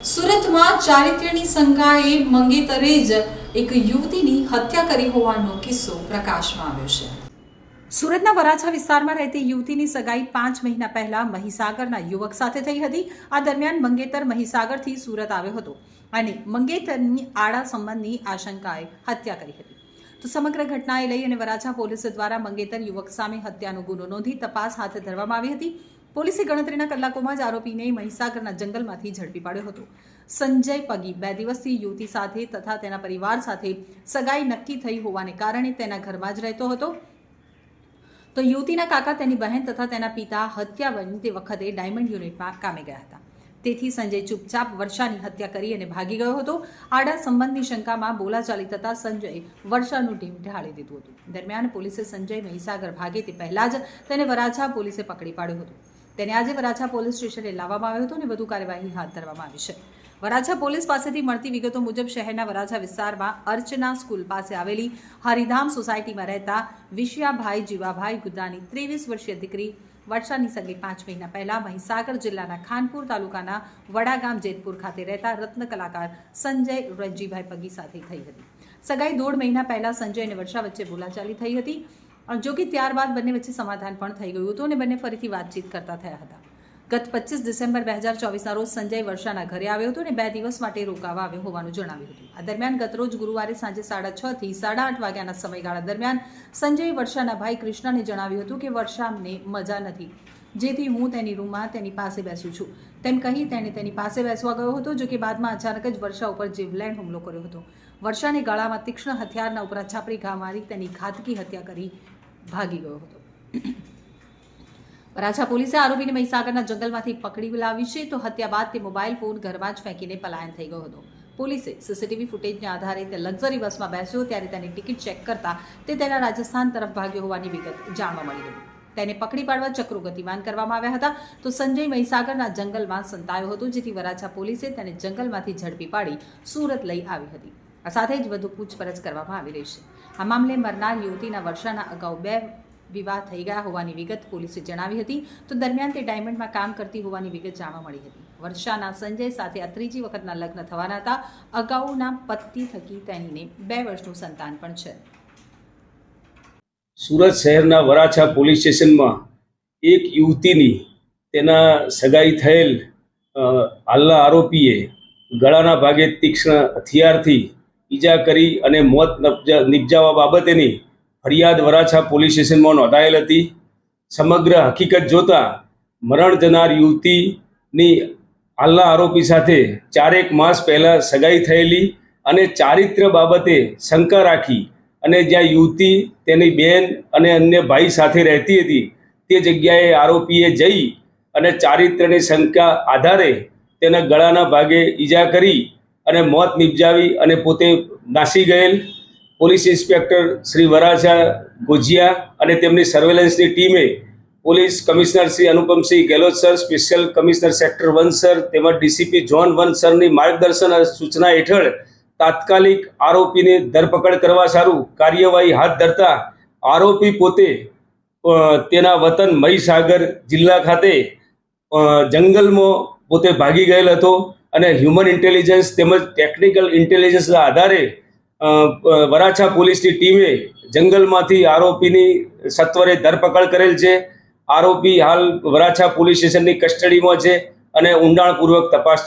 સુરતમાં ચારિત્ર્યની શંકાએ મંગેતરે જ એક યુવતીની હત્યા કરી હોવાનો કિસ્સો પ્રકાશમાં આવ્યો છે. સુરતના વરાછા વિસ્તારમાં રહેતી યુવતીની સગાઈ પાંચ મહિના પહેલા મહીસાગરના યુવક સાથે થઈ હતી. આ દરમિયાન મંગેતર મહીસાગરથી સુરત આવ્યો હતો અને મંગેતરની આડા સંબંધની આશંકાએ હત્યા કરી હતી. તો સમગ્ર ઘટનાએ લઈ અને વરાછા પોલીસ દ્વારા મંગેતર યુવક સામે હત્યાનો ગુનો નોંધી તપાસ હાથ ધરવામાં આવી હતી. પોલીસે ગણતરીના કલાકોમાં જ આરોપીને મહીસાગરના જંગલમાંથી ઝડપી પાડ્યો હતો. સંજય પગી બે દિવસથી યુવતી સાથે તથા તેના પરિવાર સાથે સગાઈ નક્કી થઈ હોવાને કારણે તેના ઘરમાં જ રહેતો હતો. તો યુવતીના કાકા, તેની બહેન તથા તેના પિતા હત્યા બની તે વખતે ડાયમંડ યુનિટમાં કામે ગયા હતા. તેથી સંજય ચૂપચાપ વર્ષાની હત્યા કરી અને ભાગી ગયો હતો. આડા સંબંધની શંકામાં બોલાચાલી થતા સંજયે વર્ષાનું ટીમ ઢાળી દીધું હતું. દરમિયાન પોલીસે સંજય મહીસાગર ભાગે તે પહેલા જ તેને વરાછા પોલીસે પકડી પાડ્યો હતો. તેને આજે વરાછા પોલીસ સ્ટેશને લાવવામાં આવ્યો હતો અને વધુ કાર્યવાહી હાથ ધરવામાં આવી છે. વરાછા પોલીસ પાસેથી મળતી વિગતો મુજબ શહેરના વરાછા વિસ્તારમાં અર્ચના સ્કૂલ પાસે આવેલી હરિધામ સોસાયટીમાં રહેતા વિશિયાભાઈ જીવાભાઈ ગુદ્દાની ત્રેવીસ વર્ષીય દીકરી વર્ષાની સગે પાંચ મહિના પહેલા મહીસાગર જિલ્લાના ખાનપુર તાલુકાના વડાગામ જેતપુર ખાતે રહેતા રત્ન કલાકાર સંજય રણજીભાઈ પગી સાથે થઈ હતી. સગાઈ દોઢ મહિના પહેલા સંજય અને વર્ષા વચ્ચે બોલાચાલી થઈ હતી. જો કે ત્યારબાદ બંને વચ્ચે સમાધાન પણ થઈ ગયું હતું અને બંને ફરીથી વાતચીત કરતા થયા હતા. ગત પચીસ ડિસેમ્બર બે હજાર ચોવીસના રોજ સંજય વર્ષાના ઘરે આવ્યો હતો અને બે દિવસ માટે રોકાવા આવ્યો હોવાનું જણાવ્યું હતું. આ દરમિયાન ગતરોજ ગુરુવારે સાંજે સાડા છ થી સાડા આઠ વાગ્યાના સમયગાળા દરમિયાન સંજય વર્ષાના ભાઈ કૃષ્ણને જણાવ્યું હતું કે વર્ષામને મજા નથી. જેથી હું તેની રૂમમાં તેની પાસે બેસું છું. તેમ કહી તેણે તેની પાસે બેસવા ગયો હતો, જો કે બાદમાં અચાનક જ વર્ષા ઉપર જીવલેણ હુમલો કર્યો હતો. વર્ષાને ગાળામાં તીક્ષ્ણ હથિયારના ઉપરા છાપરી ઘા મારી તેની ઘાતકી હત્યા કરી ભાગી ગયો હતો. વરાછા પોલીસે આરોપીને મહીસાગરના જંગલમાંથી પકડી લાવી છે તો હત્યા બાદ તે મોબાઈલ ફોન ઘરમાં જ ફેંકીને પલાયન થઈ ગયો હતો. પોલીસે સીસીટીવી ફૂટેજના આધારે તે લક્ઝરી બસમાં બેસ્યો ત્યારે તેની ટિકિટ ચેક કરતા તે તેના રાજસ્થાન તરફ ભાગ્યો હોવાની વિગત જાણવા મળી હતી તેને પકડી પાડવા ચક્રો ગતિમાન કરવામાં આવ્યા હતા તો સંજય મહીસાગરના જંગલમાં સંતાયો હતો જેથી વરાછા પોલીસે તેને જંગલમાંથી ઝડપી પાડી સુરત લઈ આવી હતી. સાથે જ વધુ પૂછપરછ કરવામાં આવી રહી છે. આ મામલે મરનાર યુવતીના વર્ષાના અગાઉ બે વિવાહ થઈ ગયા હોવાની વિગત પોલીસે જણાવી હતી. તો દરમિયાન તે ડાયમંડમાં કામ કરતી હોવાની વિગત જાણવા મળી હતી. વર્ષાના સંજય સાથે આ ત્રીજી વખતના લગ્ન થવાના હતા. અગાઉના પતિ થકી તેણીને બે વર્ષનું સંતાન પણ છે. સુરત શહેરના વરાછા પોલીસ સ્ટેશનમાં એક યુવતીની તેના સગાઈ થયેલ હાલના આરોપીએ ગળાના ભાગે તીક્ષ્ણ હથિયારથી ઈજા કરી અને મોત નિપજાવા બાબતેની ફરિયાદ વરાછા પોલીસ સ્ટેશનમાં નોંધાયેલ હતી. સમગ્ર હકીકત જોતાં મરણ જનાર યુવતીની હાલના આરોપી સાથે ચારેક માસ પહેલાં સગાઈ થયેલી અને ચારિત્ર્ય બાબતે શંકા રાખી અને જ્યાં યુવતી તેની બેન અને અન્ય ભાઈ સાથે રહેતી હતી તે જગ્યાએ આરોપીએ જઈ અને ચારિત્ર્યની શંકા આધારે તેના ગળાના ભાગે ઈજા કરી અને મોત નિપજાવી અને પોતે નાસી ગયેલ પોલીસ ઇન્સ્પેક્ટર શ્રી વરાછા ગોજિયા અને તેમની સર્વેલન્સની ટીમે police commissioner Shri Anupamsinh Gehlot sir, special commissioner sector one sir તેમજ ડીસીપી જોન વન સરની માર્ગદર્શન સૂચના હેઠળ તાત્કાલિક આરોપીને ધરપકડ કરવા સારું કાર્યવાહી હાથ ધરતા આરોપી પોતે તેના વતન મહીસાગર જિલ્લા ખાતે જંગલમાં પોતે ભાગી ગયેલ હતો. અને હ્યુમન ઇન્ટેલિજન્સ તેમજ ટેકનિકલ ઇન્ટેલિજન્સના આધારે વરાછા પોલીસની ટીમે જંગલમાંથી આરોપીની સત્વરે ધરપકડ કરેલ છે. આરોપી હાલ વરાછા પોલીસ સ્ટેશનની કસ્ટડીમાં છે અને ઊંડાણપૂર્વક તપાસ ચાલુ